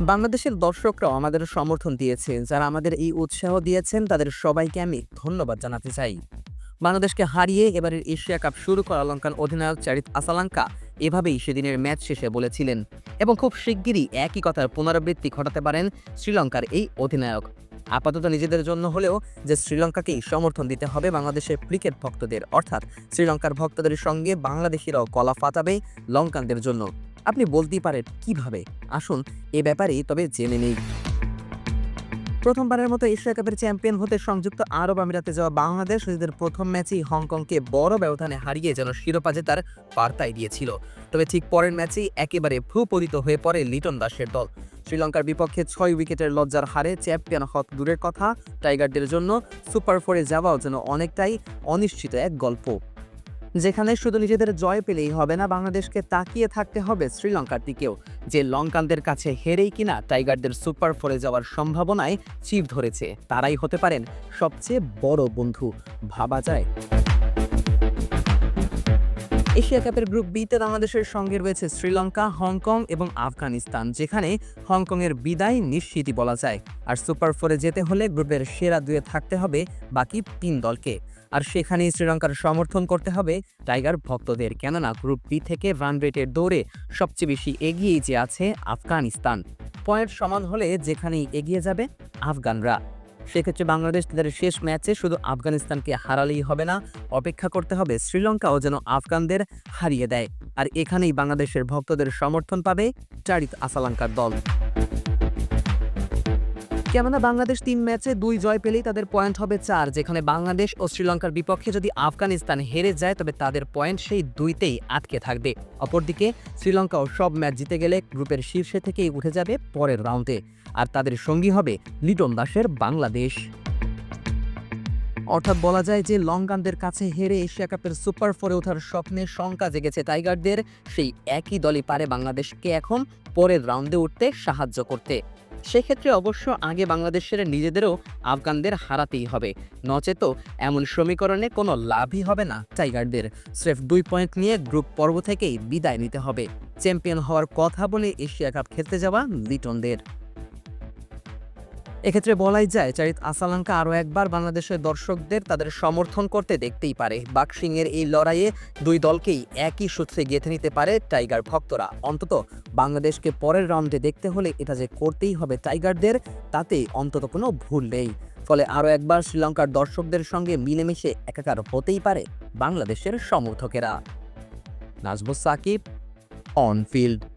বাংলাদেশের দর্শকরাও আমাদের সমর্থন দিয়েছে যারা আমাদের এই উৎসাহ দিয়েছেন, তাদের সবাইকে আমি ধন্যবাদ জানাতে চাই। বাংলাদেশকে হারিয়ে এবারের এশিয়া কাপ শুরু করা লঙ্কান অধিনায়ক চারিত আসালাঙ্কা এভাবেই সেদিনের ম্যাচ শেষে বলেছিলেন, এবং খুব শিগগিরই একই কথার পুনরাবৃত্তি ঘটাতে পারেন শ্রীলঙ্কার এই অধিনায়ক। আপাতত নিজেদের জন্য হলেও যে শ্রীলঙ্কাকেই সমর্থন দিতে হবে বাংলাদেশের ক্রিকেট ভক্তদের, অর্থাৎ শ্রীলঙ্কার ভক্তদের সঙ্গে বাংলাদেশিরাও কলা ফাটাবে লঙ্কানদের জন্য। আপনি বলতেই পারেন, কীভাবে? আসুন, এ ব্যাপারেই তবে জেনে নেই। প্রথমবারের মতো এশিয়া কাপের চ্যাম্পিয়ন হতে সংযুক্ত আরব আমিরাতে যাওয়া বাংলাদেশ নিজেদের প্রথম ম্যাচেই হংকংকে বড় ব্যবধানে হারিয়ে যেন শিরোপা জেতার বার্তায় দিয়েছিল। তবে ঠিক পরের ম্যাচেই একেবারে ভূপতিত হয়ে পড়ে লিটন দাসের দল। শ্রীলঙ্কার বিপক্ষে ছয় উইকেটের লজ্জার হারে চ্যাম্পিয়ন হত দূরের কথা, টাইগারদের জন্য সুপার ফোরে যাওয়াও যেন অনেকটাই অনিশ্চিত এক গল্প। যেখানে শুধু নিজেদের জয় পেলেই হবে না, বাংলাদেশকে তাকিয়ে থাকতে হবে শ্রীলঙ্কার দিকেও। যে লঙ্কানদের কাছে হেরেই কিনা টাইগারদের সুপার ফোরে যাওয়ার সম্ভাবনায় চিপ ধরেছে, তারাই হতে পারেন সবচেয়ে বড় বন্ধু, ভাবা যায়। এশিয়া কাপের গ্রুপ বিতে বাংলাদেশের সঙ্গে রয়েছে শ্রীলঙ্কা, হংকং এবং আফগানিস্তান, যেখানে হংকংয়ের বিদায় নিশ্চিতই বলা যায়। আর সুপার ফোরে যেতে হলে গ্রুপের সেরা দুয়ে থাকতে হবে বাকি তিন দলকে। আর সেখানেই শ্রীলঙ্কার সমর্থন করতে হবে টাইগার ভক্তদের। কেননা গ্রুপ বি থেকে রান রেটের দৌড়ে সবচেয়ে বেশি এগিয়েই যে আছে আফগানিস্তান। পয়েন্ট সমান হলে যেখানেই এগিয়ে যাবে আফগানরা। সেক্ষেত্রে বাংলাদেশ তাদের শেষ ম্যাচে শুধু আফগানিস্তানকে হারালেই হবে না, অপেক্ষা করতে হবে শ্রীলঙ্কাও যেন আফগানদের হারিয়ে দেয়। আর এখানেই বাংলাদেশের ভক্তদের সমর্থন পাবে চারিত আসালাঙ্কার দল। কেননা বাংলাদেশ তিন ম্যাচে দুই জয় পেলেই তাদের পয়েন্ট হবে চার, যেখানে বাংলাদেশ ও শ্রীলঙ্কার বিপক্ষে যদি আফগানিস্তান হেরে যায়, তবে তাদের পয়েন্ট সেই দুইতেই আটকে থাকবে। অপরদিকে, শ্রীলঙ্কাও সব ম্যাচ জিতে গেলে গ্রুপের শীর্ষে থেকেই উঠে যাবে পরের রাউন্ডে। আর তাদের সঙ্গী হবে লিটন দাসের বাংলাদেশ। অর্থাৎ বলা যায় যে, লঙ্কানদের কাছে হেরে এশিয়া কাপের সুপার ফোরে ওঠার স্বপ্নে শঙ্কা জেগেছে টাইগারদের। সেই একই দলই পারে বাংলাদেশকে এখন পরের রাউন্ডে উঠতে সাহায্য করতে। সেক্ষেত্রে অবশ্য আগে বাংলাদেশের নিজেদেরও আফগানদের হারাতেই হবে। নচেত এমন সমীকরণে কোনো লাভই হবে না টাইগারদের। স্রেফ দুই পয়েন্ট নিয়ে গ্রুপ পর্ব থেকেই বিদায় নিতে হবে। চ্যাম্পিয়ন হওয়ার কথা বলে এশিয়া কাপ খেলতে যাওয়া লিটনদের। এক্ষেত্রে বলাই যায়, চারিত আসালাঙ্কা আরও একবার বাংলাদেশের দর্শকদের তাদের সমর্থন করতে দেখতেই পারে। বাক্সিংয়ের এই লড়াইয়ে দুই দলকেই একই সূত্রে গেঁথে নিতে পারে টাইগার ভক্তরা। অন্তত বাংলাদেশকে পরের রাউন্ডে দেখতে হলে এটা যে করতেই হবে টাইগারদের, তাতে অন্তত কোনো ভুল নেই। ফলে আরও একবার শ্রীলঙ্কার দর্শকদের সঙ্গে মিলেমিশে একাকার হতেই পারে বাংলাদেশের সমর্থকেরা। Nazmus Sakib, on field.